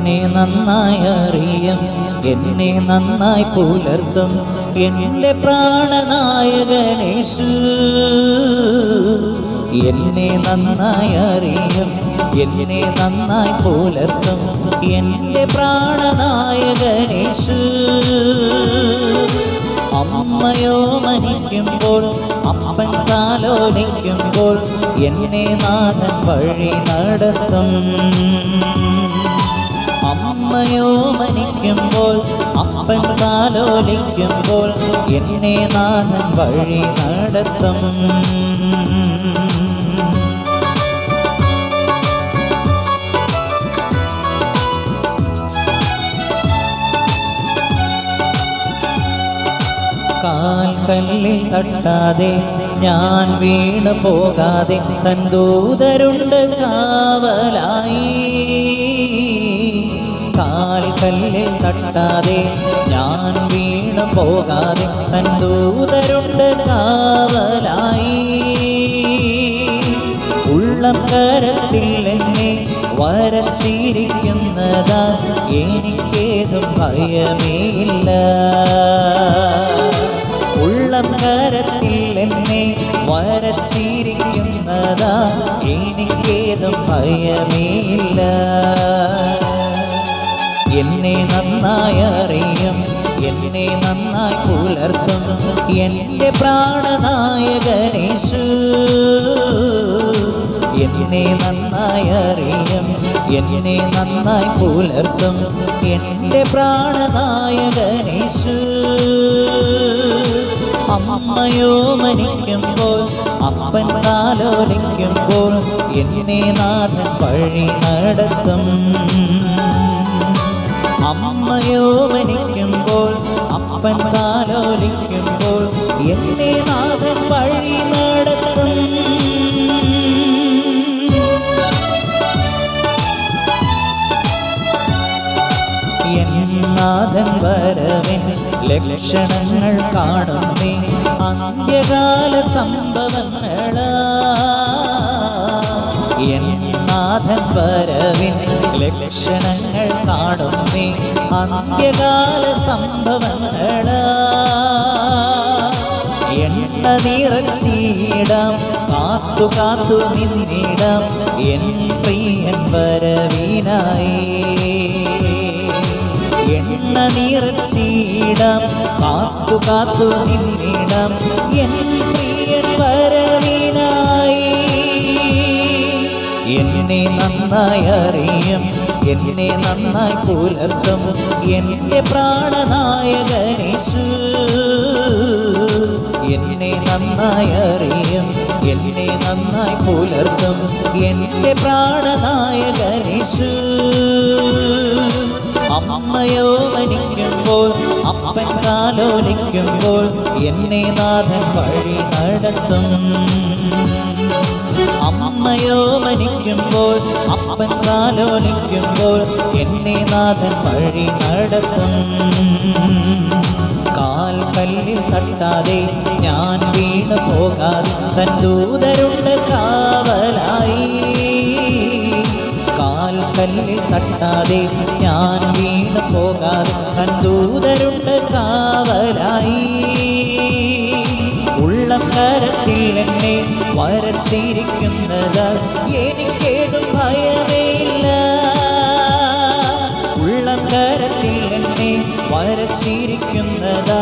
എന്നെ നന്നായി അറിയും എന്നെ നന്നായി പുലർത്തും. എന്റെ പ്രാണനായകനേശു എന്നെ നന്നായി അറിയും എന്നെ നന്നായി പുലർത്തും. എന്റെ പ്രാണനായകനേശു അമ്മയോ മരിക്കുമ്പോൾ അപ്പൻ കാലോലിക്കുമ്പോൾ എന്നെ നാഥൻ വഴി നടത്തും. അമ്മയോ മനിക്കുമ്പോൾ അപ്പൻ താലോലിക്കുമ്പോൾ എന്നെ നാഥൻ വഴി നടത്തും. കല്ലിൽ തട്ടാതെ ഞാൻ വീണു പോകാതെ തൻ ദൂതരുണ്ട് കാവലായി. കല്ലിൽ തട്ടാതെ. ഞാൻ വീണു പോകാതെ തൻ കാവലായി. ഉള്ളം കരത്തിൽ എന്നെ വരച്ചിരിക്കുന്നതാ എനിക്കേതും ഭയമേയില്ല ഉള്ളം കരത്തിൽ എന്നെ വരച്ചിരിക്കുന്നതാ എനിക്കേതും ഭയമേയില്ല എന്നെ നന്നായി അറിയും എന്നെ നന്നായി പുലർത്തും എന്റെ പ്രാണനായകനേശു. എന്നെ നന്നായി അറിയും എന്നെ നന്നായി പുലർത്തും എന്റെ പ്രാണനായകനേശു. അമ്മയോ മനിക്കുമ്പോൾ അപ്പൻ കാലോലിക്കുമ്പോൾ എന്നെ നാഥൻ വഴി നടത്തും. അമ്മയോ മരിക്കുമ്പോൾ അപ്പൻ കാലോലിക്കുമ്പോൾ എന്നെ നാഥൻ വഴി നടത്തും. നാഥൻ ലക്ഷണങ്ങൾ കാണുന്നേ അന്ത്യകാല സംഭവങ്ങളാ. നാഥൻ വരവിൻ ലക്ഷണങ്ങൾ കാണുന്നേ അന്ത്യകാല സംഭവങ്ങള. എണ്ണ നിറച്ചിടാം കാത്തു കാത്തു നിന്നിടാം എൻ പ്രിയൻ വരവിനായി. എണ്ണ നിറച്ചിടാം കാത്തു കാത്തു നിന്നിടാം എൻ പ്രിയൻ വരവിനായി എന്നെ നന്നായി അറിയും. എന്നെ നന്നായി പുലർത്തും. എന്റെ പ്രാണനായകനേശു. എന്നെ നന്നായി അറിയും. എന്നെ നന്നായി പുലർത്തും. എന്റെ പ്രാണനായകനേശു. അമ്മയോ മനിക്കുമ്പോൾ അപ്പൻ കാലോലിക്കുമ്പോൾ എന്നെ നാഥൻ വഴി നടത്തും. അമ്മയോ മരിക്കുമ്പോൾ അപ്പൻ കാലോലിക്കുമ്പോൾ എന്നെ നാഥൻ വഴി നടത്തും. കാൽ കല്ലിൽ തട്ടാതെ ഞാൻ വീണു പോകാതെ തൻ ദൂതരുണ്ട് കാവലായി. കാൽ കല്ലിൽ തട്ടാതെ ഞാൻ വീണു പോകാതെ തൻ ദൂതരുണ്ട് കാവലായി. ഉള്ളം കരത്തിൽ വരച്ചിരിക്കുന്നത് എനിക്കേതും ഭയമേയില്ല ഉള്ളം കരത്തിൽ എന്നെ വരച്ചിരിക്കുന്നത്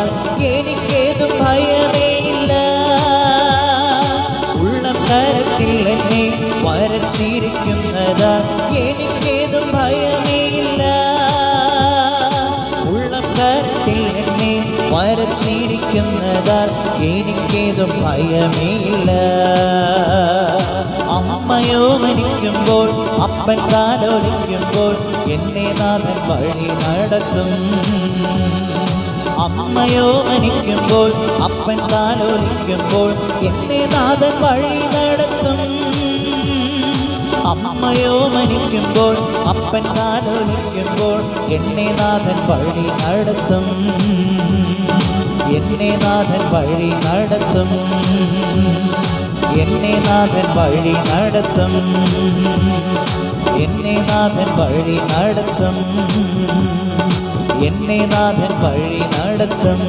എനിക്കേതും ഭയമേയില്ല ഉള്ളം കരത്തിൽ എന്നെ വരച്ചിരിക്കുന്നത് കരത്തിൽ എന്നെ വരച്ചിരിക്കുന്നതാൽ എനിക്കേതും ഭയമേയില്ല അമ്മയോ മരിക്കുമ്പോൾ അപ്പൻ കാലോലിക്കുമ്പോൾ എന്നെ നാഥൻ വഴി നടത്തും. അമ്മയോ മരിക്കുമ്പോൾ അപ്പൻ കാലോലിക്കുമ്പോൾ എന്നെ നാഥൻ വഴി നടത്തും. അമ്മയോ മരിക്കുമ്പോൾ അപ്പൻ കാലോലിക്കുമ്പോൾ എന്നെ നാഥൻ വഴി നടത്തും എന്നെ നാഥൻ വഴി നടത്തും എന്നെ നാഥൻ വഴി നടത്തും എന്നെ നാഥൻ വഴി നടത്തും എന്നെ നാഥൻ വഴി നടത്തും